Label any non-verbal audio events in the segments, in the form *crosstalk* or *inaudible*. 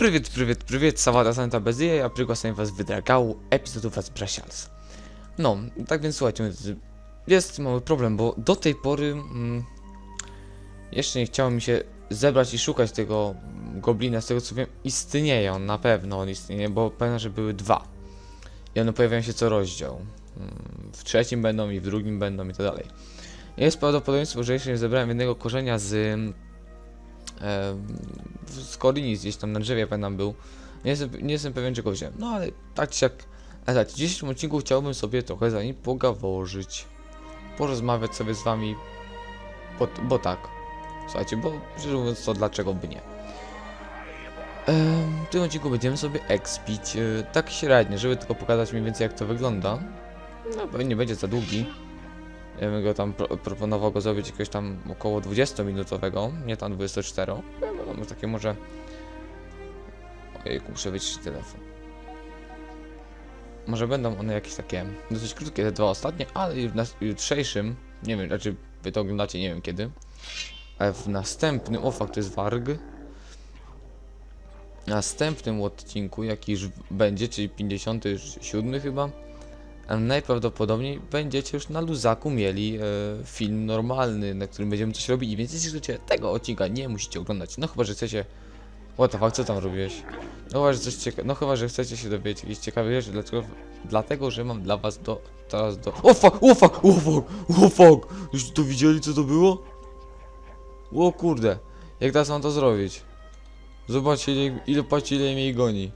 Привіт, привіт, привіт, Sawada Santa Bezija, ja przygłaszam was wydragał epizodów was Brasials. No, tak więc słuchajcie, z- jest mały problem, bo do tej pory mm, jeszcze nie chciało mi się zebrać i szukać tego mm, goblina, z tego co wiem, istnieje on, na pewno on istnieje, bo pamiętam, że były dwa. I one pojawiają się co rozdział. Mm, W trzecim będą i w drugim będą i tak dalej. Jest prawdopodobieństwo, że jeszcze nie zebrałem jednego korzenia z em, z Korinis gdzieś tam na drzewie pamiętam był. Nie jestem, nie jestem pewien czego wziąłem. No ale tak czy jak. Ale tak, w dzisiejszym odcinku chciałbym sobie trochę za nim pogaworzyć. Porozmawiać sobie z wami. Bo, bo tak. Słuchajcie, bo szczerze mówiąc to dlaczego by nie. W tym odcinku będziemy sobie expić e, tak średnio, żeby tylko pokazać mniej więcej jak to wygląda. No pewnie nie będzie za długi. Go tam pro proponował go zrobić jakiegoś tam około 20-minutowego, nie tam 24. Ja wiadomo, takie może... Ojejku, muszę wyciszyć telefon. Może będą one jakieś takie dosyć krótkie, te dwa ostatnie, ale w nas- jutrzejszym, nie wiem, znaczy wy to oglądacie, nie wiem kiedy, ale w następnym, o fakt, to jest Warg, w następnym odcinku, jaki już będzie, czyli 57 chyba, najprawdopodobniej będziecie już na luzaku mieli e, film normalny, na którym będziemy coś robili, więc jeśli chcecie tego odcinka nie musicie oglądać, no chyba, że chcecie... What the fuck, co tam robiłeś? No chyba, że coś cieka... no chyba, że chcecie się dowiedzieć jakiejś ciekawej rzeczy, dlaczego? Dlatego, że mam dla was do... teraz do... O fuck, o fuck, o fuck, o fuck! Już to widzieli, co to było? O kurde, jak teraz mam to zrobić? Zobaczcie, ile, ile patrzcie, ile mnie goni.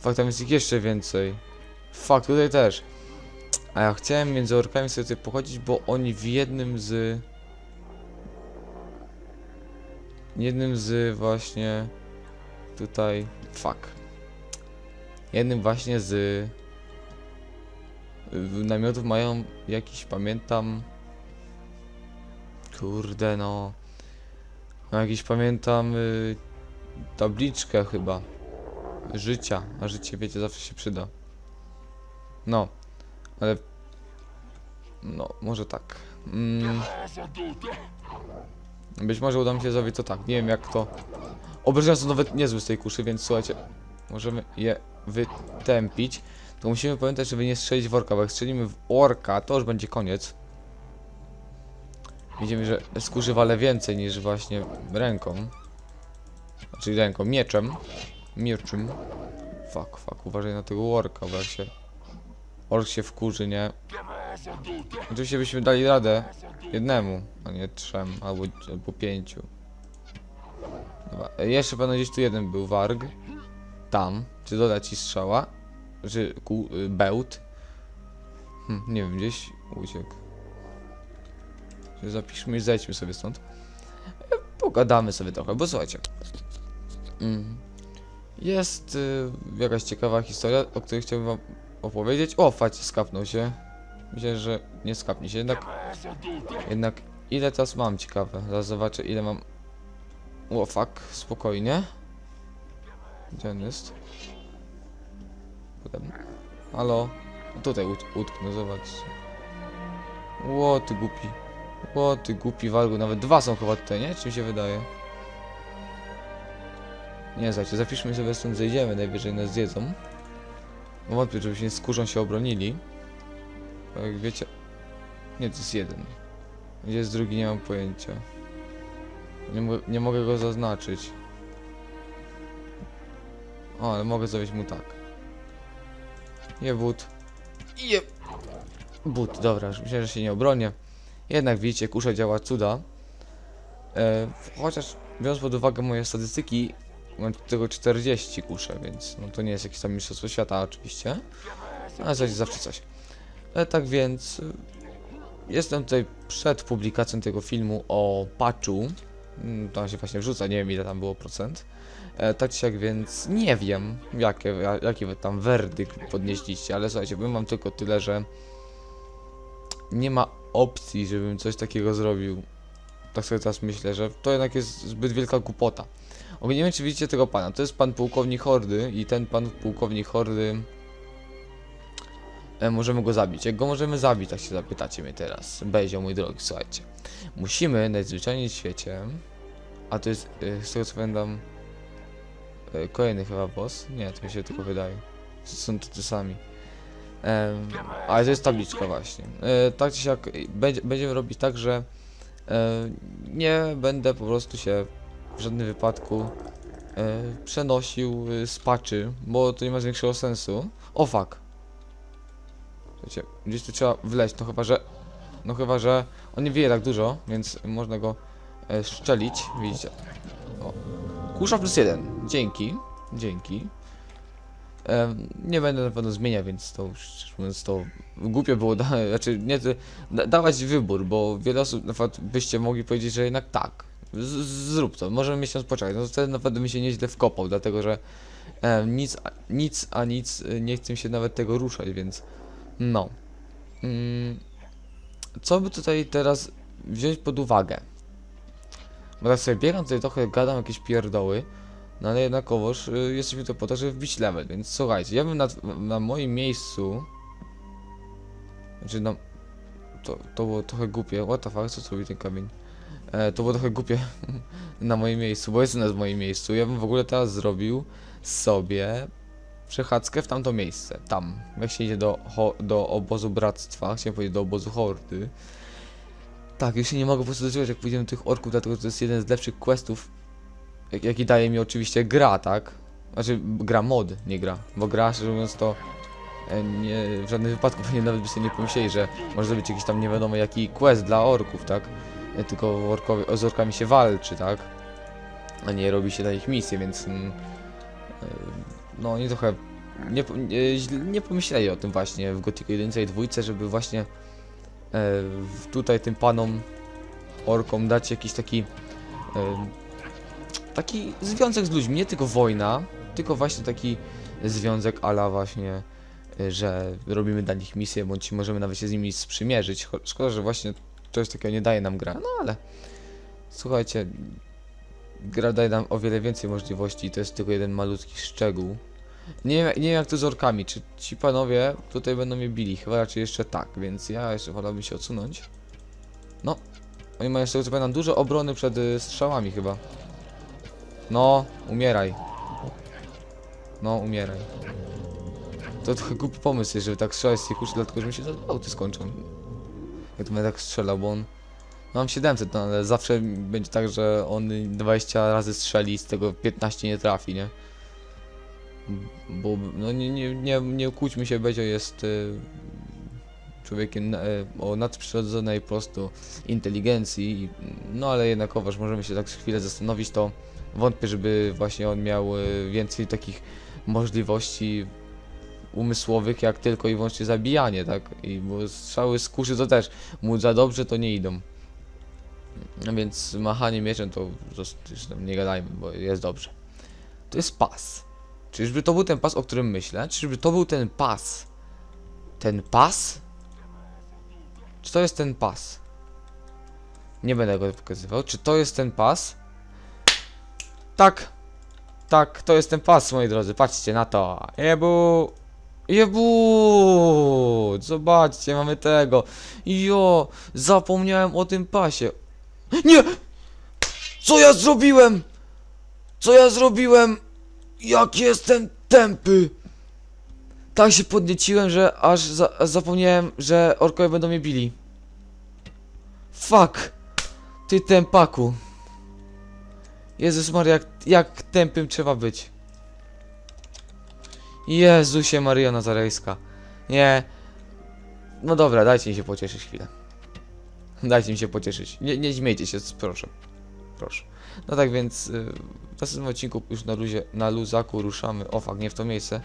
Fakt, tam jest ich jeszcze więcej. Fakt, tutaj też. A ja chciałem między orkami sobie tutaj pochodzić, bo oni w jednym z... Jednym z właśnie... Tutaj... Fuck. Jednym właśnie z... Namiotów mają jakiś, pamiętam... Kurde no... No jakiś pamiętam... Y... Tabliczkę chyba. Życia. A życie wiecie zawsze się przyda. No, ale. No, może tak. Mm. Być może uda mi się zrobić to tak. Nie wiem jak to. Obrażenia są nawet niezłe z tej kuszy, więc słuchajcie. Możemy je wytępić. To musimy pamiętać, żeby nie strzelić w orka, bo jak strzelimy w orka, to już będzie koniec. Widzimy, że z kuszy wale więcej niż właśnie ręką. Znaczy ręką, mieczem. Mieczem. Fuck, fuck, uważaj na tego orka, bo jak się... Ork się wkurzy, nie? Oczywiście byśmy dali radę jednemu, a nie trzem, albo, albo pięciu. Dobra. e, Jeszcze pewno gdzieś tu jeden był warg. Tam. Czy dodać ci strzała? Czy ku, y, bełt? Hm, nie wiem, gdzieś uciekł. Zapiszmy i zejdźmy sobie stąd. E, Pogadamy sobie trochę, bo słuchajcie. Mm. Jest y, jakaś ciekawa historia, o której chciałbym wam opowiedzieć. O, facie skapnął się. Myślę, że nie skapnie się, jednak... Jednak ile teraz mam ciekawe. Zaraz zobaczę ile mam... O, fuck, spokojnie. Gdzie on jest? Potem... Halo? Tutaj ut utknął, zobaczcie. Ło, ty głupi. Ło, ty głupi walgu. Nawet dwa są chyba tutaj, nie? Czy mi się wydaje? Nie, słuchajcie, zapiszmy sobie stąd zejdziemy, najwyżej nas zjedzą. No wątpię, żeby się z kurzą się obronili. Bo jak wiecie... Nie, to jest jeden. Gdzie jest drugi, nie mam pojęcia. Nie, mo nie mogę go zaznaczyć. O, ale mogę zrobić mu tak. Je but. Je... But, dobra, myślałem, że się nie obronię. Jednak widzicie, kusza działa cuda. E, chociaż biorąc pod uwagę moje statystyki, mam tylko 40 kusze, więc no to nie jest jakieś tam mistrzostwo świata oczywiście. Ale coś zawsze coś. E, tak więc y, jestem tutaj przed publikacją tego filmu o patchu. Mm, Tam się właśnie wrzuca, nie wiem ile tam było procent. E, tak czy siak, więc nie wiem jakie, ja- jaki wy tam werdykt podnieśliście, ale słuchajcie, powiem wam tylko tyle, że nie ma opcji, żebym coś takiego zrobił. Tak sobie teraz myślę, że to jednak jest zbyt wielka głupota. Ogólnie nie wiem, czy widzicie tego pana. To jest pan pułkownik Hordy i ten pan pułkownik Hordy... E, możemy go zabić. Jak go możemy zabić, tak się zapytacie mnie teraz. Bejzio, mój drogi, słuchajcie. Musimy najzwyczajniej w świecie... A to jest, e, z tego co pamiętam... e, kolejny chyba boss. Nie, to mi się tylko wydaje. Są to te sami. Em, ale to jest tabliczka właśnie. E, tak czy siak, e, będzie, będziemy robić tak, że e, nie będę po prostu się w żadnym wypadku e, przenosił e, z patchy, bo to nie ma większego sensu. O fuck. Słuchajcie, gdzieś tu trzeba wleźć, no chyba, że... No chyba, że on nie wieje tak dużo, więc można go e, szczelić, widzicie. O. Kusza plus jeden. Dzięki. Dzięki. Em, nie będę na pewno zmieniał, więc to już, mówiąc, to głupio było, da, *laughs* znaczy nie, da, dawać wybór, bo wiele osób na przykład byście mogli powiedzieć, że jednak tak, z, zrób to, możemy miesiąc poczekać, no wtedy naprawdę bym się nieźle wkopał, dlatego że em, nic, a- nic, a nic, y, nie chcę się nawet tego ruszać, więc no. Mm, co by tutaj teraz wziąć pod uwagę? Bo tak sobie biegam tutaj trochę, gadam jakieś pierdoły, no ale jednakowoż y, jesteśmy tu po to, żeby wbić level, więc słuchajcie, ja bym na, na moim miejscu... Znaczy na... To, to było trochę głupie, what the fuck, co tu robi ten kamień? E, to było trochę głupie *laughs* na moim miejscu, bo jestem na moim miejscu, ja bym w ogóle teraz zrobił sobie przechadzkę w tamto miejsce, tam, jak się idzie do, do obozu bractwa, chciałem powiedzieć do obozu hordy. Tak, już się nie mogę po prostu doczekać, jak pójdziemy do tych orków, dlatego to jest jeden z lepszych questów, jak, jaki daje mi oczywiście gra, tak? Znaczy, gra mod, nie gra, bo gra, szczerze mówiąc, to e, nie, w żadnym wypadku pewnie nawet byście nie pomyśleli, że może zrobić jakiś tam nie wiadomo jaki quest dla orków, tak? E, Tylko orkowie, z orkami się walczy, tak? A nie robi się dla nich misje, więc mm, e, no oni trochę nie, nie, nie pomyśleli o tym właśnie w Gothic 1 i 2, żeby właśnie e, tutaj tym panom orkom dać jakiś taki taki związek z ludźmi, nie tylko wojna, tylko właśnie taki związek ala właśnie, że robimy dla nich misję, bądź możemy nawet się z nimi sprzymierzyć. Szkoda, że właśnie coś takiego nie daje nam gra, no ale słuchajcie, gra daje nam o wiele więcej możliwości i to jest tylko jeden malutki szczegół. Nie nie wiem jak to z orkami, czy ci panowie tutaj będą mnie bili, chyba raczej jeszcze tak, więc ja jeszcze wolałbym się odsunąć. No, oni mają jeszcze, co dużo obrony przed y, strzałami chyba. No, umieraj. No, umieraj. To trochę głupi pomysł żeby tak strzelać z tej kuszy, dlatego że się auty skończą. Jak to będę tak strzelał, bo on... No, mam 700, no, ale zawsze będzie tak, że on 20 razy strzeli z tego 15 nie trafi, nie? Bo, no nie, nie, nie, nie kłóćmy się, Bezio jest y, człowiekiem na, y, o nadprzyrodzonej inteligencji, no ale jednakowoż możemy się tak chwilę zastanowić, to wątpię, żeby właśnie on miał y, więcej takich możliwości umysłowych, jak tylko i wyłącznie zabijanie, tak? I bo strzały z kuszy to też mu za dobrze to nie idą. No Więc machanie mieczem to już nie gadajmy, bo jest dobrze. To jest pas. Czyżby to był ten pas, o którym myślę? Czyżby to był ten pas? Ten pas? Czy to jest ten pas? Nie będę go pokazywał. Czy to jest ten pas? Tak. Tak, to jest ten pas, moi drodzy. Patrzcie na to. Jebu. Jebu. Zobaczcie, mamy tego. Jo, zapomniałem o tym pasie. Nie! Co ja zrobiłem? Co ja zrobiłem? Jak jestem tępy! Tak się podnieciłem, że aż za zapomniałem, że orkowie będą mnie bili. Fuck! Ty tępaku. Jezus Maria, jak, jak tępym trzeba być. Jezusie Maria Nazarejska. Nie. No dobra, dajcie mi się pocieszyć chwilę. Dajcie mi się pocieszyć. Nie, nie śmiejcie się, proszę. Proszę. No tak więc y, w następnym odcinku już na luzie, na luzaku ruszamy. O nie w to miejsce.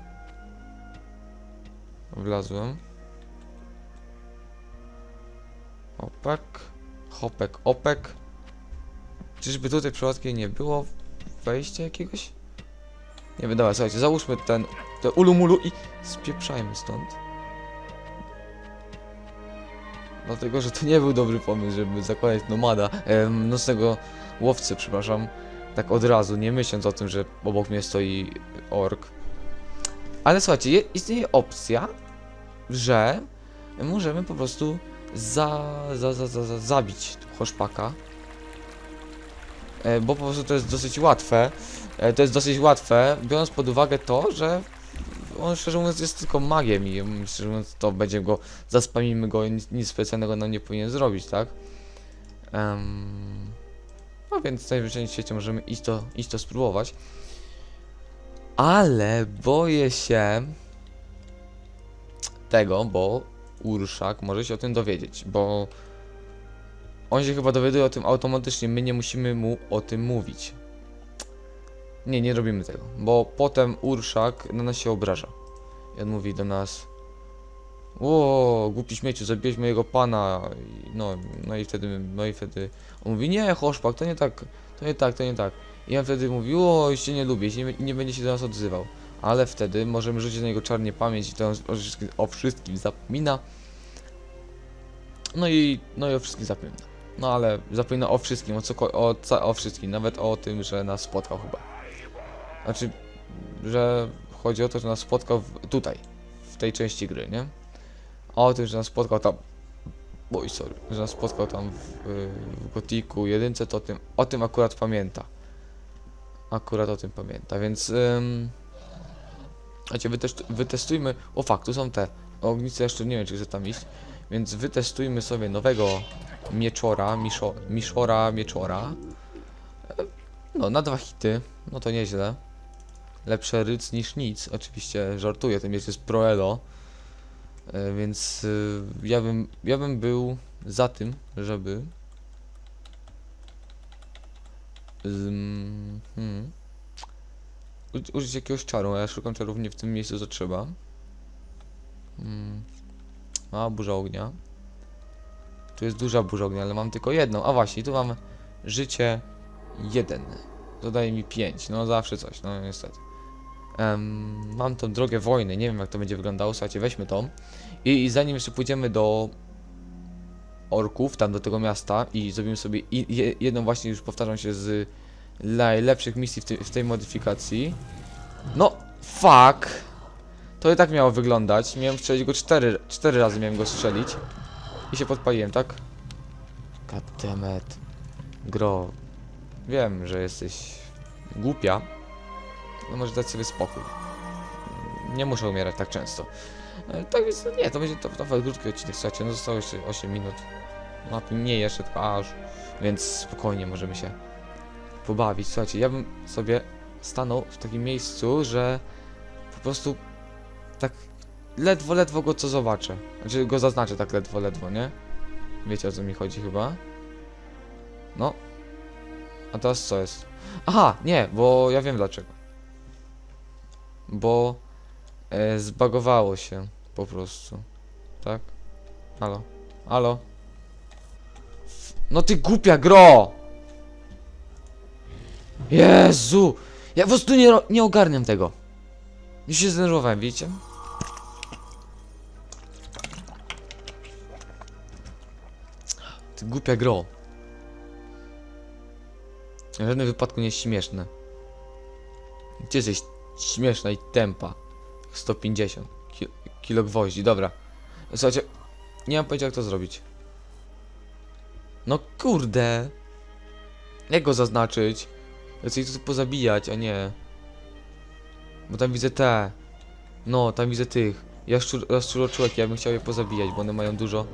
Wlazłem. Opek. Hopek, opek. Czyżby tutaj przypadkiem nie było wejścia jakiegoś? Nie wiem, dobra, słuchajcie, załóżmy ten, ten ulumulu i spieprzajmy stąd. Dlatego, że to nie był dobry pomysł, żeby zakładać nomada, e, nocnego łowcę, przepraszam, tak od razu, nie myśląc o tym, że obok mnie stoi ork. Ale słuchajcie, je, istnieje opcja, że możemy po prostu za, za, za, za, za zabić hoszpaka. E, bo po prostu to jest dosyć łatwe. E, to jest dosyć łatwe, biorąc pod uwagę to, że on szczerze mówiąc jest tylko magiem i mm, szczerze mówiąc to będzie go, zaspamimy go nic, nic specjalnego nam nie powinien zrobić, tak? Em, no więc najwyżej świecie możemy iść to, iść to spróbować. Ale boję się tego, bo Urszak może się o tym dowiedzieć, bo on się chyba dowiaduje o tym automatycznie, my nie musimy mu o tym mówić. Nie, nie robimy tego, bo potem Urszak na nas się obraża. I on mówi do nas o, głupi śmieciu, zabiłeś mojego pana. No, no i wtedy, no i wtedy on mówi, nie, Hoszpak, to nie tak, to nie tak, to nie tak. I ja wtedy mówi, o, cię nie lubię, nie, nie będzie się do nas odzywał. Ale wtedy możemy rzucić na niego czarnie pamięć i to on o wszystkim, o wszystkim zapomina. No i, no i o wszystkim zapomina. No ale zapomina o wszystkim, o, co, o, o wszystkim, nawet o tym, że nas spotkał chyba. Znaczy, że chodzi o to, że nas spotkał w, tutaj, w tej części gry, nie? O tym, że nas spotkał tam. Oj, sorry, że nas spotkał tam w, w Gotiku jedynce, to o tym, o tym akurat pamięta. Akurat o tym pamięta, więc. Ym, Słuchajcie, wytest, wytestujmy. O fakt, tu są te ognice, jeszcze nie wiem, czy chcę tam iść. Więc wytestujmy sobie nowego mieczora, miszo, miszora, mieczora. E, No, na dwa hity, no to nieźle. Lepsze ryc niż nic, oczywiście żartuję, ten miecz jest proelo. E, Więc y, ja bym, ja bym był za tym, żeby hmm. Użyć jakiegoś czaru, ja szukam czarów nie w tym miejscu co trzeba. Hmm. Mała burza ognia. Tu jest duża burza ognia, ale mam tylko jedną. A właśnie, tu mam życie jeden. Dodaje mi 5. No zawsze coś, no niestety. Em, mam tą drogę wojny, nie wiem jak to będzie wyglądało. Słuchajcie, weźmy tą. I, i zanim jeszcze pójdziemy do orków, tam do tego miasta i zrobimy sobie i, je, jedną właśnie, już powtarzam się z najlepszych misji w, tej- w tej modyfikacji. No, fuck! To i tak miało wyglądać. Miałem strzelić go cztery, cztery razy miałem go strzelić. I się podpaliłem, tak? Goddammit. Gro. Wiem, że jesteś głupia. No może dać sobie spokój. Nie muszę umierać tak często. E, Tak więc no nie, to będzie to, to nawet krótki odcinek, słuchajcie, no zostało jeszcze 8 minut. No nie jeszcze, tylko aż. Więc spokojnie możemy się pobawić. Słuchajcie, ja bym sobie stanął w takim miejscu, że po prostu tak ledwo, ledwo go co zobaczę. Znaczy go zaznaczę tak ledwo, ledwo, nie? Wiecie o co mi chodzi chyba? No. A teraz co jest? Aha, nie, bo ja wiem dlaczego. Bo e, zbagowało się po prostu. Tak? Halo? Halo? No ty głupia gro! Jezu! Ja po prostu nie, nie ogarniam tego. Już się zdenerwowałem, wiecie? Głupia gro. W żadnym wypadku nie jest śmieszne. Gdzie jesteś śmieszna i tempa? 150 ki kilo gwoździ, dobra. Słuchajcie, nie mam pojęcia jak to zrobić. No kurde. Jak go zaznaczyć? Ja chcę ich tu pozabijać, a nie. Bo tam widzę te. No, tam widzę tych. Jaszczur, jaszczuroczłeki, ja bym chciał je pozabijać, bo one mają dużo.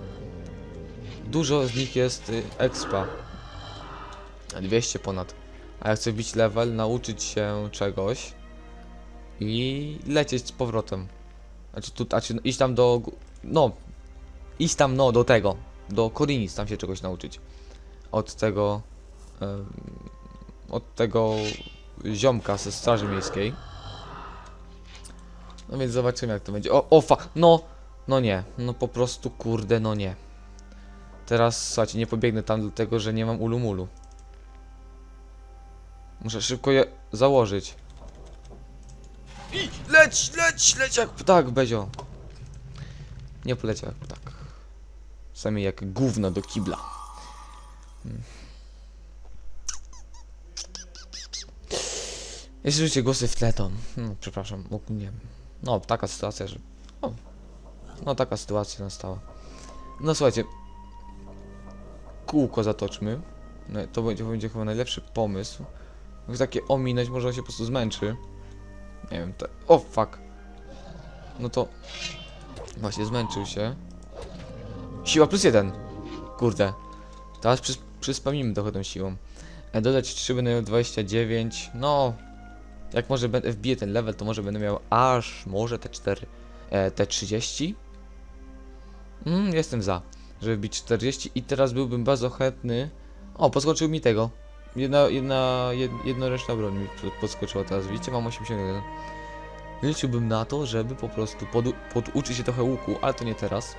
Dużo z nich jest y, expa. A 200 ponad. A ja chcę bić level, nauczyć się czegoś. I lecieć z powrotem. Znaczy, tu, znaczy iść tam do. No. Iść tam, no, do tego. Do Korinis, tam się czegoś nauczyć. Od tego. od tego ziomka ze Straży Miejskiej. No więc zobaczymy jak to będzie. O, o fa, no, no nie, no po prostu kurde, no nie. Teraz, słuchajcie, nie pobiegnę tam dlatego, że nie mam ulumulu. Muszę szybko je założyć. I leć, leć, leć jak ptak, Bezio. Nie poleciał jak ptak. Sami jak gówno do kibla. Jeśli słyszycie głosy w tle, to... No, przepraszam, ogólnie... No, taka sytuacja, że... O, no, taka sytuacja nastała. No, słuchajcie. Kółko zatoczmy. No, to będzie, będzie chyba najlepszy pomysł. Jak takie ominąć, może on się po prostu zmęczy. Nie wiem, te... O, fuck. No to... Właśnie, zmęczył się. Siła plus jeden. Kurde. Teraz przys przyspamimy trochę tą siłą. E, dodać 3 będę miał 29. No... Jak może będę ten level, to może będę miał aż może te 4, e, te 30. Mm, jestem za, żeby wbić 40 i teraz byłbym bardzo chętny. O, podskoczył mi tego. Jedna, jedna, jed, jednoręczna broń mi pod- podskoczyła teraz, widzicie, mam 81. Liczyłbym na to, żeby po prostu podu- poduczyć się trochę łuku, ale to nie teraz.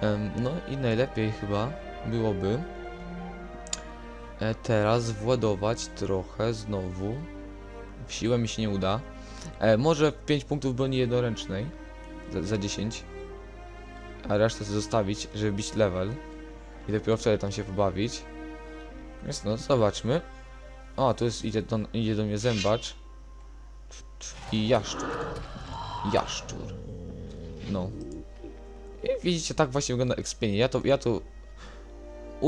Em, no i najlepiej chyba byłoby e, teraz władować trochę znowu. Siłę mi się nie uda. E, może 5 punktów broni jednoręcznej za, za 10. A resztę zostawić, żeby bić level. I dopiero wtedy tam się pobawić. Więc no, zobaczmy. O, tu jest, idzie do, idzie do mnie zębacz. I jaszczur. Jaszczur. No. I widzicie, tak właśnie wygląda expienie. Ja to, ja to...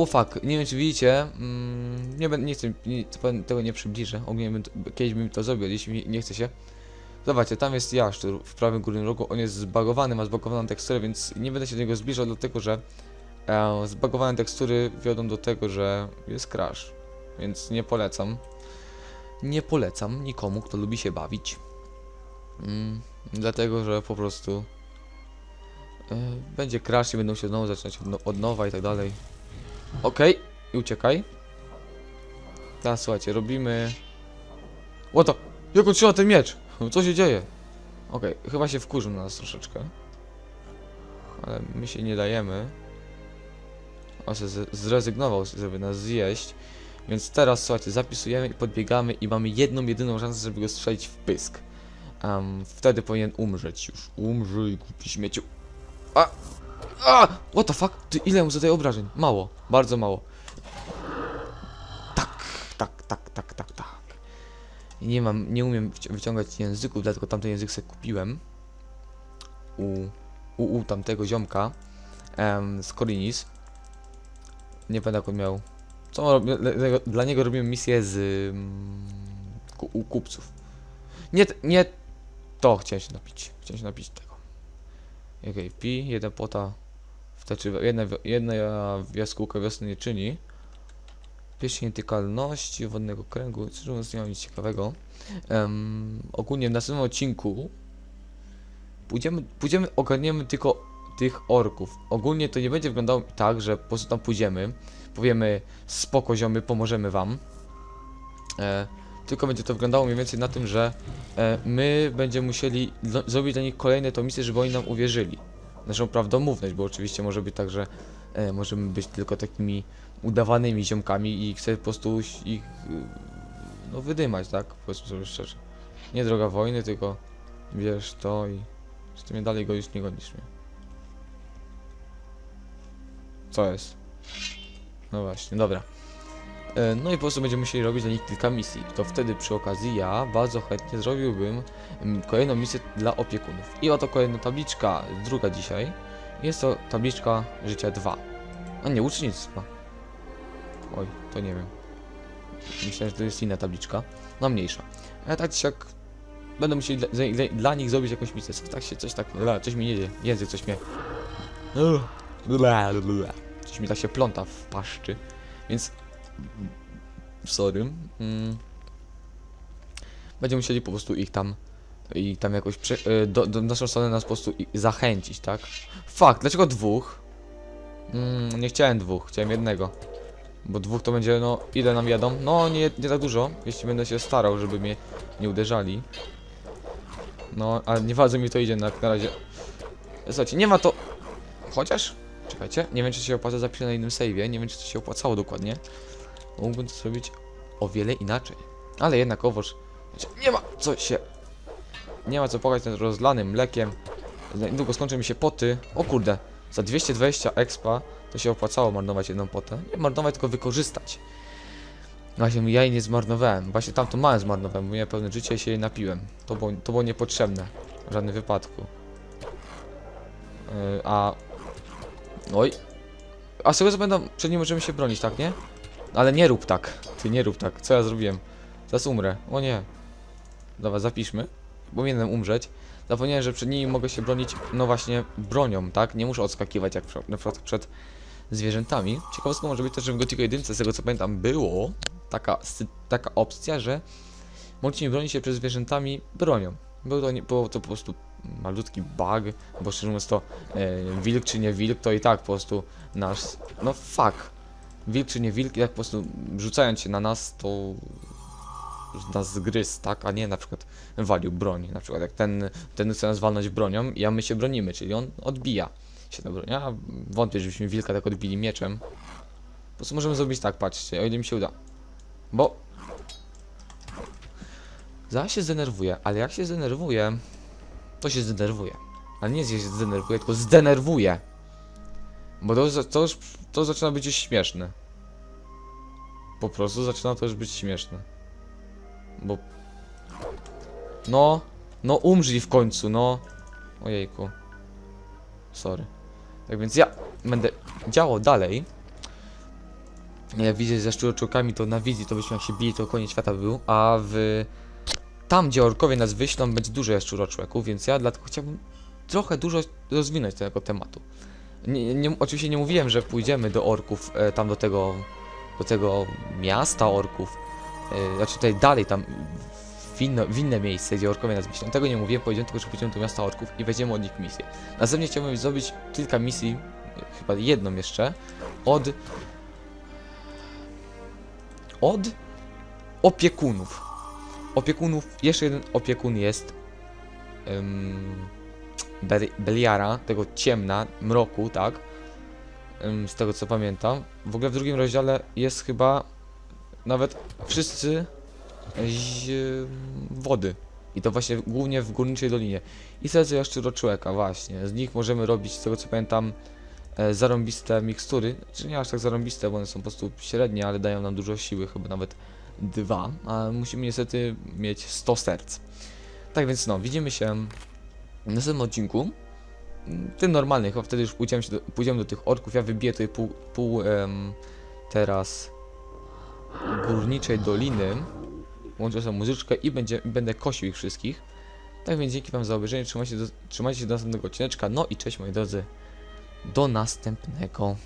Fuck, nie wiem czy widzicie, mm, nie będę, nie chcę, nie, tego nie przybliżę, ogólnie bym kiedyś bym to zrobił, jeśli nie chce się. Zobaczcie, tam jest jaszczur w prawym górnym rogu, on jest zbagowany, ma zbagowaną teksturę, więc nie będę się do niego zbliżał, dlatego że e, zbagowane tekstury wiodą do tego, że jest crash, więc nie polecam. Nie polecam nikomu, kto lubi się bawić. Mm, dlatego, że po prostu e, będzie crash i będą się znowu zaczynać od, od nowa i tak dalej. Okej, i uciekaj. Teraz słuchajcie, robimy... The... Jak on trzyma ten miecz? Co się dzieje? Okej, chyba się wkurzył na nas troszeczkę. Ale my się nie dajemy. On się zrezygnował, żeby nas zjeść. Więc teraz, słuchajcie, zapisujemy i podbiegamy i mamy jedną, jedyną szansę, żeby go strzelić w pysk. Em, wtedy powinien umrzeć już. Umrzyj, głupi śmieciu. A! A! What the fuck? Ty, ile mu zadaje obrażeń? Mało. Bardzo mało. Tak, tak, tak, tak, tak, tak. Nie mam, nie umiem wyciągać języków, dlatego tamten język sobie kupiłem. U, u, u tamtego ziomka. Em, z Korinis. Nie pamiętam jak on miał. Co on? Dla, dla- niego robiłem misję z ku, u kupców. Nie, nie to chciałem się napić. Chciałem się napić tego. Okej, pi, jedna pota jedna, jedna jaskółka wiosny nie czyni. Pierścień nietykalności, wodnego kręgu, mówiąc nie mam nic ciekawego. Em, ogólnie w następnym odcinku pójdziemy, pójdziemy, ogarniemy tylko tych orków. Ogólnie to nie będzie wyglądało tak, że po prostu tam pójdziemy, powiemy spoko ziomy, pomożemy wam. E, tylko będzie to wyglądało mniej więcej na tym, że e, my będziemy musieli zrobić dla nich kolejne to misje, żeby oni nam uwierzyli. Naszą prawdomówność, bo oczywiście może być tak, że e, możemy być tylko takimi udawanymi ziomkami i chcę po prostu ich y, no wydymać, tak? Powiedzmy sobie szczerze. Nie droga wojny, tylko wiesz to i z tym dalej go już nie gonisz mnie. Co jest? No właśnie, dobra. E, No i po prostu będziemy musieli robić dla nich kilka misji. To wtedy przy okazji ja bardzo chętnie zrobiłbym mm, kolejną misję dla opiekunów. I oto kolejna tabliczka, druga dzisiaj. Jest to tabliczka życia 2. A nie, ucznictwa. Oj, to nie wiem. Myślałem, że to jest inna tabliczka. No mniejsza. Ale tak czy jak będę musieli dla, dla, dla nich zrobić jakąś misję. Tak się, coś tak, coś mi nie dzieje. Język coś mnie... Coś mi tak się pląta w paszczy. Więc... Sorry. Mm. Będziemy musieli po prostu ich tam... I tam jakoś prze, y, do, do naszą stronę nas po prostu zachęcić, tak? Fakt, dlaczego dwóch? Mm, nie chciałem dwóch, chciałem jednego. Bo dwóch to będzie, no, ile nam jadą? No, nie, nie tak dużo, jeśli będę się starał, żeby mnie nie uderzali. No, ale nie bardzo mi to idzie na, na razie. Słuchajcie, nie ma to... Chociaż, czekajcie, nie wiem czy się opłaca zapisać na innym save'ie, nie wiem czy to się opłacało dokładnie. Mógłbym to zrobić o wiele inaczej. Ale jednakowoż, nie ma co się... Nie ma co płakać nad rozlanym mlekiem. Niedługo skończą mi się poty. O kurde, za 220 expa to się opłacało marnować jedną potę. Nie marnować, tylko wykorzystać. Właśnie ja jej nie zmarnowałem. Właśnie tamto małem zmarnowałem, bo miałem pełne życie i się jej napiłem. To było, to było niepotrzebne. W żadnym wypadku. Yy, a... Oj. A z tego co pamiętam, przed nim możemy się bronić, tak nie? Ale nie rób tak. Ty nie rób tak. Co ja zrobiłem? Zaraz umrę. O nie. Dobra, zapiszmy. Powinienem umrzeć. Zapomniałem, że przed nimi mogę się bronić, no właśnie, bronią, tak? Nie muszę odskakiwać jak przed- przed zwierzętami. Ciekawostką może być też, że w Gothicu 1, z tego co pamiętam, było taka, taka opcja, że mogliśmy bronić się przed zwierzętami bronią. Był to, nie, było to po prostu malutki bug, bo szczerze mówiąc to e, wilk czy nie wilk, to i tak po prostu nasz, no fuck. Wilk czy nie wilk, jak po prostu rzucając się na nas, to nas zgryzł, tak? A nie na przykład walił broń. Na przykład jak ten, ten chce nas walnąć bronią, i my się bronimy, czyli on odbija się na broń. Ja wątpię, żebyśmy wilka tak odbili mieczem. Po prostu możemy zrobić tak, patrzcie, o ile mi się uda. Bo... Zaraz się zdenerwuję, ale jak się zdenerwuję, to się zdenerwuję. Ale nie się zdenerwuję, tylko zdenerwuję. Bo to, to już to zaczyna być już śmieszne. Po prostu zaczyna to już być śmieszne. Bo... No, no umrzyj w końcu, no. Ojejku. Sorry. Tak więc ja będę działał dalej. Jak widzę ze szczurczukami, to na wizji to byśmy jak się bili, to koniec świata był, a w... Tam, gdzie orkowie nas wyślą, będzie dużo szczuroczłeków, więc ja dlatego chciałbym trochę dużo rozwinąć tego tematu. Nie, nie, oczywiście nie mówiłem, że pójdziemy do orków, e, tam do tego, do tego miasta orków, e, znaczy tutaj dalej tam w inne, w inne miejsce, gdzie orkowie nas wyślą. Tego nie mówiłem, powiedziałem tylko, że pójdziemy do miasta orków i weźmiemy od nich misję. Następnie chciałbym zrobić kilka misji, chyba jedną jeszcze, od... Od opiekunów. Opiekunów, jeszcze jeden opiekun jest um, Beliara, tego ciemna, mroku, tak? Ym, z tego co pamiętam. W ogóle w drugim rozdziale jest chyba nawet wszyscy z wody. I to właśnie głównie w górniczej dolinie. I serce jaszczuroczłeka, właśnie. Z nich możemy robić, z tego co pamiętam, e, zarąbiste mikstury. Czy nie aż tak zarąbiste, bo one są po prostu średnie, ale dają nam dużo siły, chyba nawet dwa. A musimy niestety mieć 100 serc. Tak więc no, widzimy się w następnym odcinku. Tym normalnym, chyba wtedy już pójdziemy, do, pójdziemy do tych orków. Ja wybiję tutaj pół, pół em, teraz górniczej doliny. Łączę sobie muzyczkę i będzie, będę kosił ich wszystkich. Tak więc dzięki wam za obejrzenie. Trzymajcie, do, trzymajcie się do następnego odcineczka. No i cześć moi drodzy. Do następnego.